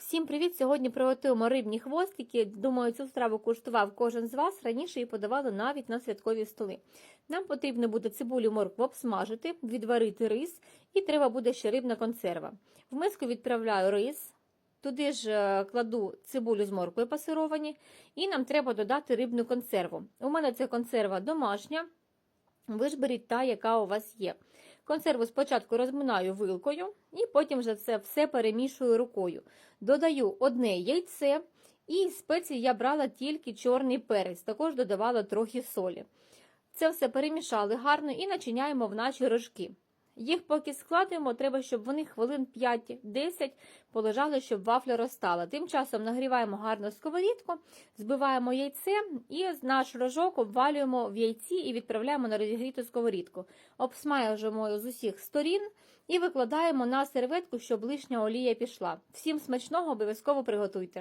Всім привіт! Сьогодні приготуємо рибні хвостики. Думаю, цю страву куштував кожен з вас. Раніше її подавали навіть на святкові столи. Нам потрібно буде цибулю моркву обсмажити, відварити рис і треба буде ще рибна консерва. В миску відправляю рис, туди ж е, кладу цибулю з морквою пасировані, і нам треба додати рибну консерву. У мене це консерва домашня. Ви ж беріть та, яка у вас є. Консерву спочатку розминаю вилкою і потім вже це все перемішую рукою. Додаю одне яйце і спеції я брала тільки чорний перець, також додавала трохи солі. Це все перемішали гарно і начиняємо в наші рожки. Їх поки складемо, треба, щоб вони хвилин 5-10 полежали, щоб вафля розтала. Тим часом нагріваємо гарно сковорідку, збиваємо яйце і наш рожок обвалюємо в яйці і відправляємо на розігріту сковорідку. Обсмажуємо з усіх сторін і викладаємо на серветку, щоб лишня олія пішла. Всім смачного обов'язково приготуйте.